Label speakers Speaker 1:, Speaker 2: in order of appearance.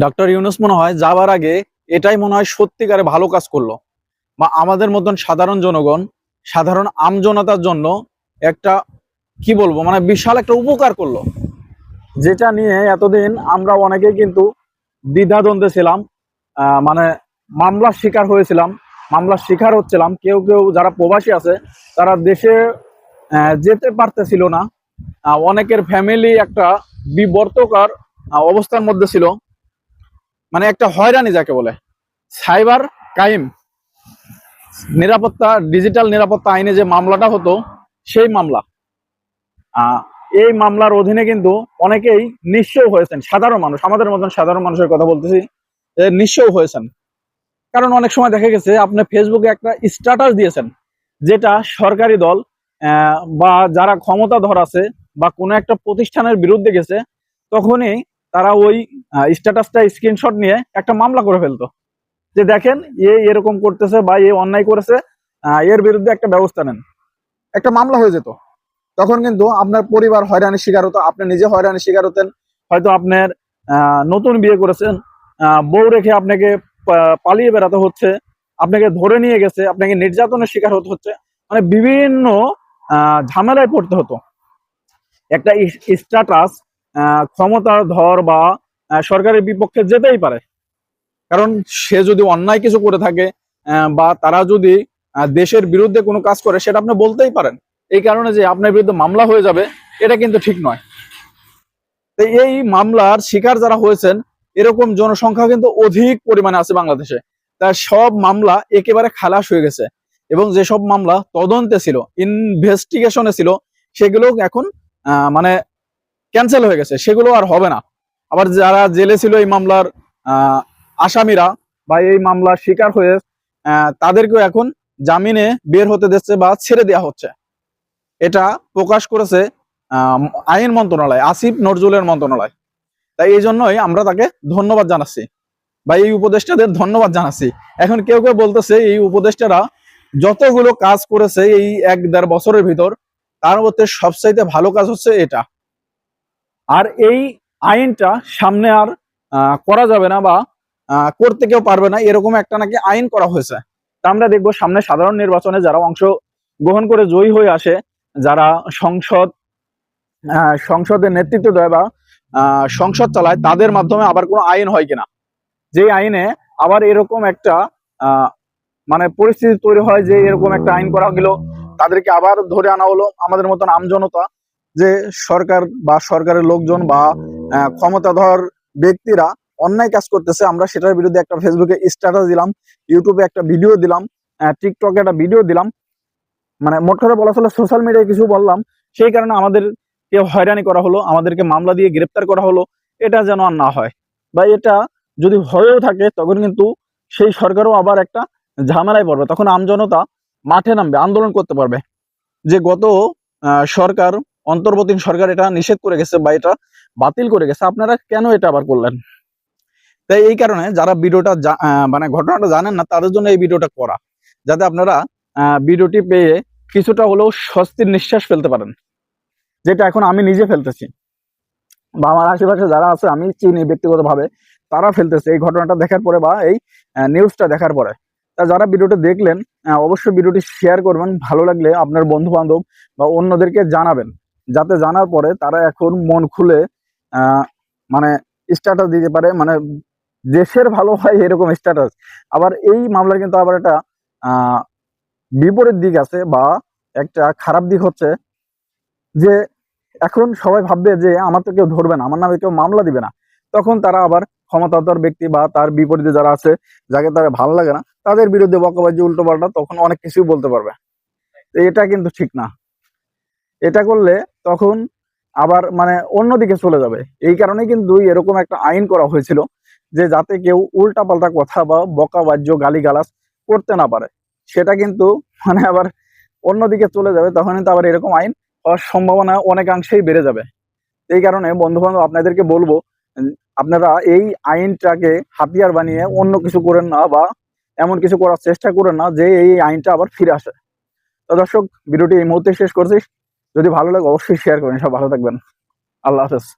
Speaker 1: Doctor Yunus মনে হয় যাবার আগে এটাই মনে হয় সত্যিকারে ভালো কাজ করল। বা আমাদের মতন সাধারণ জনগণ, সাধারণ আমজনতার জন্য একটা, কি বলব মানে বিশাল একটা উপকার করল। যেটা নিয়ে এতদিন আমরা অনেকেই কিন্তু দ্বিধাদ্বন্দ্বে ছিলাম মানে মামলার শিকার হয়েছিলাম, মামলার শিকার হচ্ছিলাম। কেউ কেউ যারা প্রবাসী আছে, তারা দেশে যেতে পারতেছিল না। অনেকের ফ্যামিলি একটা বিবর্তকার অবস্থার মধ্যে ছিল। মানে একটা হয়রানি যাকে বলে। Cyber crime. নিরাপত্তা, ডিজিটাল নিরাপত্তা আইনে যে মামলাটা হতো, সেই মামলা। এই মামলার অধীনে কিন্তু অনেকেই নিঃস্ব হয়েছেন। সাধারণ মানুষ, আমাদের মতন সাধারণ মানুষের কথা বলতেছি নিঃস্ব হয়েছেন। কারণ অনেক সময় দেখা গেছে, আপনি ফেসবুকে একটা স্ট্যাটাস দিয়েছেন, যেটা সরকারি দল বা যারা ক্ষমতাধর আছে, বা কোনো একটা প্রতিষ্ঠানের বিরুদ্ধে গেছে, তখনই তারা ওই স্ট্যাটাসটা স্ক্রিনশট নিয়ে একটা মামলা করে ফেলতো। যে দেখেন, এ এরকম করতেছে বা এ অন্যায় করেছে এর বিরুদ্ধে একটা ব্যবস্থা নেন। একটা মামলা হয়ে যেত। তখন কিন্তু আপনার পরিবার হয়রানির শিকার হতো, আপনি নিজে হয়রানির শিকার হতেন। হয়তো আপনার নতুন বিয়ে করেছেন বউ রেখে আপনাকে পালিয়ে বেড়াতে হচ্ছে, আপনাকে ধরে নিয়ে গেছে, আপনাকে নির্যাতনের শিকার হতে হচ্ছে মানে বিভিন্ন ঝামেলায় পড়তে হতো। একটা স্ট্যাটাস ক্ষমতাধর বা আহ, সরকারের বিপক্ষে যেতেই পারে। কারণ সে যদি অন্যায় কিছু করে থাকে বা তারা যদি দেশের বিরুদ্ধে কোনো কাজ করে সেটা আপনি বলতেই পারেন। এই কারণে যে আপনার বিরুদ্ধে মামলা হয়ে যাবে এটা কিন্তু ঠিক নয়। তো এই মামলার শিকার যারা হয়েছেন এরকম জনসংখ্যা কিন্তু অধিক পরিমাণে আছে বাংলাদেশে। তার সব মামলা একেবারে খালাস হয়ে গেছে। এবং যেসব মামলা তদন্তে ছিল ইনভেস্টিগেশনে ছিল সেগুলো এখন মানে ক্যান্সেল হয়ে গেছে, সেগুলো আর হবে না। আবার যারা জেলে ছিল এই মামলার আসামিরা বা এই মামলার শিকার হয়ে তাদেরকেও এখন জামিনে বের হতে দিচ্ছে বা ছেড়ে দেওয়া হচ্ছে। এটা প্রকাশ করেছে আইন মন্ত্রণালয়, আসিফ নজরুলের মন্ত্রণালয়। তাই এই জন্যই আমরা তাকে ধন্যবাদ জানাচ্ছি বা এই উপদেষ্টাদের ধন্যবাদ জানাচ্ছি। এখন কেউ কেউ বলতেছে, এই উপদেষ্টারা যতগুলো কাজ করেছে এই এক দেড় বছরের ভিতর, তার মধ্যে সবচাইতে ভালো কাজ হচ্ছে এটা। আর এই আইনটা সামনে আর করা যাবে না বা করতে কেউ পারবে না। এরকম একটা নাকি আইন করা হয়েছে। তা আমরা দেখব সামনে সাধারণ নির্বাচনে যারা অংশ গ্রহণ করে জয়ী হয়ে আসে, যারা সংসদ সংসদের নেতৃত্ব দেয় বা সংসদ চালায়, তাদের মাধ্যমে আবার কোনো আইন হয় কিনা? যে আইনে আবার এরকম একটা মানে পরিস্থিতি তৈরি হয় যে এরকম একটা আইন করা গেল তাদেরকে আবার ধরে আনা হলো। আমাদের মতন আমজনতা যে সরকার বা সরকারের লোকজন বা ক্ষমতাধর ব্যক্তিরা অন্যায় কাজ করতেছে, আমরা সেটার বিরুদ্ধে একটা ফেসবুকে স্ট্যাটাস দিলাম ইউটিউবে একটা ভিডিও দিলাম টিকটকে একটা ভিডিও দিলাম। মানে মোট কথা বলা চলে সোশ্যাল মিডিয়ায় কিছু বললাম, সেই কারণে আমাদের কে হয়রানি করা হলো, আমাদেরকে মামলা দিয়ে গ্রেপ্তার করা হলো, এটা যেন আর না হয়। বা এটা যদি হয়েও থাকে, তখন কিন্তু সেই সরকারও আবার একটা ঝামেলায় পড়বে। তখন আমজনতা মাঠে নামবে, আন্দোলন করতে পারবে। যে গত সরকার অন্তর্বর্তী সরকার এটা নিষেধ করে গেছে বা এটা বাতিল করে গেছে। আপনারা কেন এটা আবার করলেন? তাই এই কারণে যারা ভিডিওটা মানে ঘটনাটা জানেন না, তাদের জন্য এই ভিডিওটা করা। যাতে আপনারা ভিডিওটি পেয়ে কিছুটা হলেও স্বস্তির নিঃশ্বাস ফেলতে পারেন। যেটা এখন আমি নিজে ফেলতেছি। বা আমার আশেপাশে যারা আছে, আমি চিনি ব্যক্তিগতভাবে, তারা ফেলতেছে এই ঘটনাটা দেখার পরে বা এই নিউজটা দেখার পরে। তা যারা ভিডিওটা দেখলেন অবশ্যই ভিডিওটি শেয়ার করবেন। ভালো লাগলে আপনার বন্ধু বান্ধব বা অন্যদেরকে জানাবেন। যাতে জানার পরে তারা এখন মন খুলে মানে স্ট্যাটাস দিতে পারে মানে দেশের ভালো হয় এরকম স্ট্যাটাস আবার এই মামলার কিন্তু আবার একটা বিপরীত দিক আছে বা একটা খারাপ দিক হচ্ছে যে এখন সবাই ভাববে যে আমার তো কেউ ধরবে না, আমার নামে কেউ মামলা দিবে না। তখন তারা আবার ক্ষমতাধর ব্যক্তি বা তার বিপরীতে যারা আছে, যাকে তারা ভালো লাগে না, তাদের বিরুদ্ধে বকাবাজি উল্টো পাল্টা তখন অনেক কিছুই বলতে পারবে। এটা কিন্তু ঠিক না। এটা করলে তখন আবার মানে অন্যদিকে চলে যাবে। এই কারণে কিন্তু এরকম একটা আইন করা হয়েছিল যে যাতে কেউ উল্টা পাল্টা কথা বা বকাবাজ্য, গালিগালাজ করতে না পারে। সেটা কিন্তু মানে আবার অন্যদিকে চলে যাবে তখন কিন্তু আবার এরকম আইন হওয়ার সম্ভাবনা অনেকাংশেই বেড়ে যাবে। এই কারণে বন্ধু বান্ধব আপনাদেরকে বলব আপনারা এই আইনটাকে হাতিয়ার বানিয়ে অন্য কিছু করেন না বা এমন কিছু করার চেষ্টা করেন না যে এই আইনটা আবার ফিরে আসে। তো দর্শক, ভিডিওটি এই মুহূর্তে শেষ করছি। যদি ভালো লাগে অবশ্যই শেয়ার করেন সব ভালো থাকবেন। আল্লাহ হাফেজ।